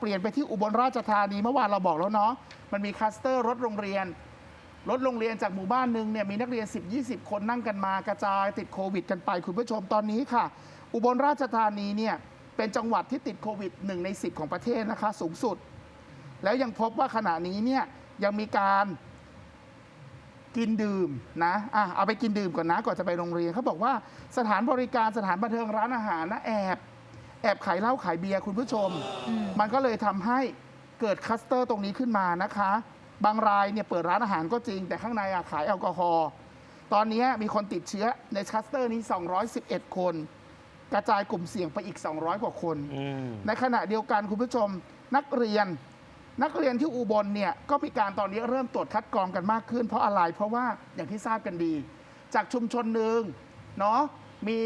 เปลี่ยนไปที่อุบลราชธานีเมื่อวานเราบอกแล้วเนาะมันมีคลัสเตอร์รถโรงเรียน รถโรงเรียนจากหมู่บ้านหนึ่งเนี่ยมีนักเรียน 10-20 คนนั่งกันมากระจายติดโควิดกันไปคุณผู้ชมตอนนี้ค่ะ อุบลราชธานีเนี่ยเป็นจังหวัดที่ติดโควิดหนึ่งใน 10 ของประเทศนะคะสูงสุด แล้วยังพบว่าขณะนี้เนี่ยยังมีการกินดื่มนะอะเอาไปกินดื่มก่อนนะก่อนจะไปโรงเรียนเขาบอกว่าสถานบริการสถานบันเทิงร้านอาหารนะแอบ อบขายเหล้าขายเบียร์คุณผู้ชม อืม มันก็เลยทำให้เกิดคลัสเตอร์ตรงนี้ขึ้นมานะคะ บางรายเนี่ยเปิดร้านอาหารก็จริง แต่ข้างในอะขายแอลกอฮอล์ตอนนี้มีคนติดเชื้อในคลัสเตอร์นี้ 211 คน กระจายกลุ่มเสี่ยงไปอีก 200 กว่าคน อืม ในขณะเดียวกันคุณผู้ชมนักเรียน นักเรียนที่อุบลเนี่ยก็มีการตอนนี้เริ่มตรวจคัดกรองกันมากขึ้น เพราะอะไรเพราะว่าอย่างที่ทราบกันดี จากชุมชนหนึ่งเนาะมี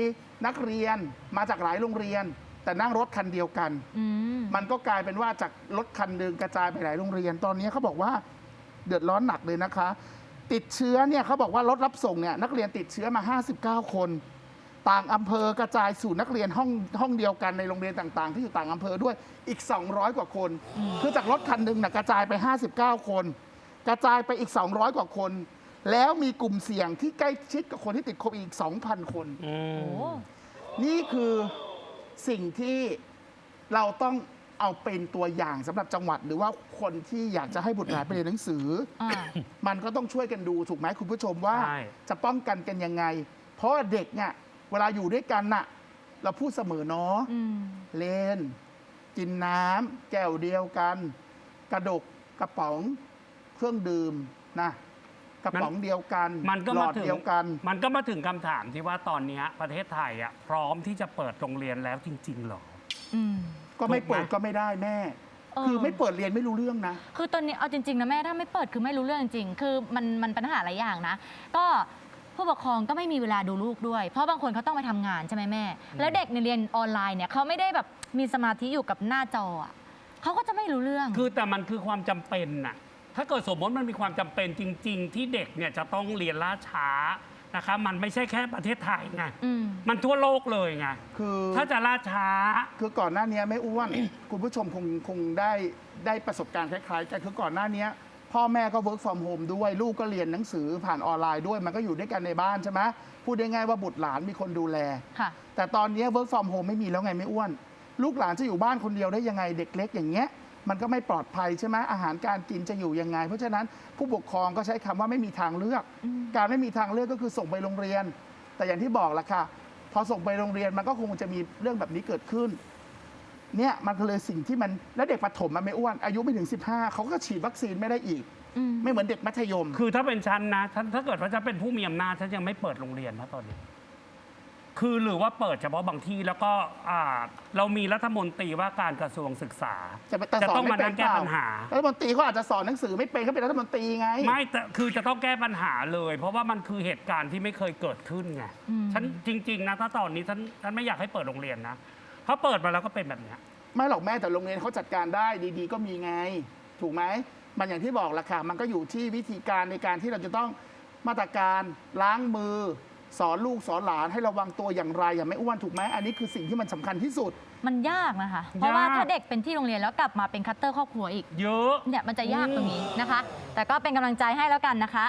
นักเรียนมาจากหลายโรงเรียน แต่นั่งรถคันเดียวกัน อืมมันก็กลายเป็นว่าจากรถคันหนึ่งกระจายไปหลายโรงเรียน ตอนนี้เขาบอกว่าเดือดร้อนหนักเลยนะคะ ติดเชื้อเนี่ยเขาบอกว่ารถรับส่งเนี่ยนักเรียนติดเชื้อมา 59 คน ต่างอำเภอกระจายสู่นักเรียนห้องห้องเดียวกันในโรงเรียนต่างๆ ที่อยู่ต่างอำเภอด้วยอีก 200 กว่าคน คือจากรถคันหนึ่งนะกระจายไป 59 คน กระจายไปอีก 200 กว่าคน แล้วมีกลุ่มเสี่ยงที่ใกล้ชิดกับคนที่ติดโควิดอีก 2,000 คน อืโอ้มนี่คือ สิ่งที่เราต้องเอาเป็นตัวอย่างสำหรับจังหวัด หรือว่าคนที่อยากจะให้บุตรหลานไปเรียนหนังสือ อ่า มันก็ต้องช่วยกันดูถูกไหมคุณผู้ชมว่า ใช่ จะป้องกันกันยังไง เพราะว่าเด็กเนี่ยเวลาอยู่ด้วยกันน่ะ เราพูดเสมอเนาะอืม เล่น กินน้ำแก้วเดียวกัน กระดกกระป๋อง เครื่องดื่มนะ กระป๋องเดียวกันมันก็หลมาอดถึงเดียวกัน มันก็มาถึงคำถามที่ว่าตอนเนี้ยประเทศไทยอะพร้อมที่จะเปิดโรงเรียนแล้วจริง ๆ หรอ อืม ก็ไม่ถูกไหมเปิดก็ไม่ได้แม่ เออ คือไม่เปิดเรียนไม่รู้เรื่องนะ คือตอนนี้เอาจริงๆนะแม่ถ้าไม่เปิดคือไม่รู้เรื่องจริงๆคือมันมันปัญหาหลายอย่างนะ ก็ผู้ปกครองก็ไม่มีเวลาดูลูกด้วย เพราะบางคนเขาต้องไปทำงานใช่ไหมแม่ แล้วเด็กในยเรียนออนไลน์เนี่ยเขาไม่ได้แบบมีสมาธิอยู่กับหน้าจออะเขาก็จะไม่รู้เรื่อง คือแต่มันคือความจำเป็นน่ะ ถ้าเกิดสมมติมันมีความจำเป็นจริง ๆ ที่เด็กเนี่ยจะต้องเรียนล่าช้านะคะมันไม่ใช่แค่ประเทศไทยไงอืม มันทั่วโลกเลยไงคือถ้าจะล่าช้า คือก่อนหน้านี้ไม่อ้วน คุณผู้ชมคงคงได้ได้ประสบการณ์คล้ายๆกันคือก่อนหน้านี้พ่อแม่ก็ work from home ด้วยลูกก็เรียนหนังสือผ่านออนไลน์ด้วย มันก็อยู่ด้วยกันในบ้านใช่ไหมพูดได้ง่ายว่าบุตรหลานมีคนดูแล ค่ะ แต่ตอนนี้ work from home ไม่มีแล้วไงไม่อ้วน ลูกหลานจะอยู่บ้านคนเดียวได้ยังไงเด็กเล็กอย่างเงี้ย มันก็ไม่ปลอดภัยใช่ไหมอาหารการกินจะอยู่ยังไง เพราะฉะนั้นผู้ปกครองก็ใช้คำว่าไม่มีทางเลือกอืมการไม่มีทางเลือกก็คือส่งไปโรงเรียน แต่อย่างที่บอกละค่ะ พอส่งไปโรงเรียนมันก็คงจะมีเรื่องแบบนี้เกิดขึ้นเนี่ยมันก็เลยสิ่งที่มันแล้วเด็กประถมมันไม่อ้วนอายุไม่ถึง 15 เขาก็ฉีดวัคซีนไม่ได้อีกอืมไม่เหมือนเด็กมัธยม คือถ้าเป็นฉันนะถ้าถ้าเกิดว่าจะเป็นผู้มีอำนาจฉันยังไม่เปิดโรงเรียนนะตอนนี้ คือหรือว่าเปิดเฉพาะบางที่แล้วก็อ่าเรามีรัฐมนตรีว่าการกระทรวงศึกษา จะไปแต่จะสอนต้องไม่มาเป็นั่นงเปแก้ล่าปัญหา รัฐมนตรีเขาอาจจะสอนหนังสือไม่เป็นเขาเป็นรัฐมนตรีไง ไม่แต่คือจะต้องแก้ปัญหาเลย เพราะว่ามันคือเหตุการณ์ที่ไม่เคยเกิดขึ้นไงอืมฉันจริง ๆ นะถ้าตอนนี้ฉันฉันไม่อยากให้เปิดโรงเรียนนะเพราะเปิดมาแล้วก็เป็นแบบเนี้ย ไม่หรอกแม่แต่โรงเรียนเขาจัดการได้ดีๆ ก็มีไง ถูกไหมมันอย่างที่บอกละค่ะมันก็อยู่ที่วิธีการในการที่เราจะต้องมาตรการล้างมือ สอนลูกสอนหลานให้ระวังตัวอย่างไรอย่าไม่อ้วนถูกไหมอันนี้คือสิ่งที่มันสำคัญที่สุด มันยากนะคะ เพราะว่าถ้าเด็กเป็นที่โรงเรียนแล้วกลับมาเป็นคัตเตอร์ครอบครัวอีก เยอะ เนี่ยมันจะยากตรงนี้นะคะ แต่ก็เป็นกำลังใจให้แล้วกันนะคะ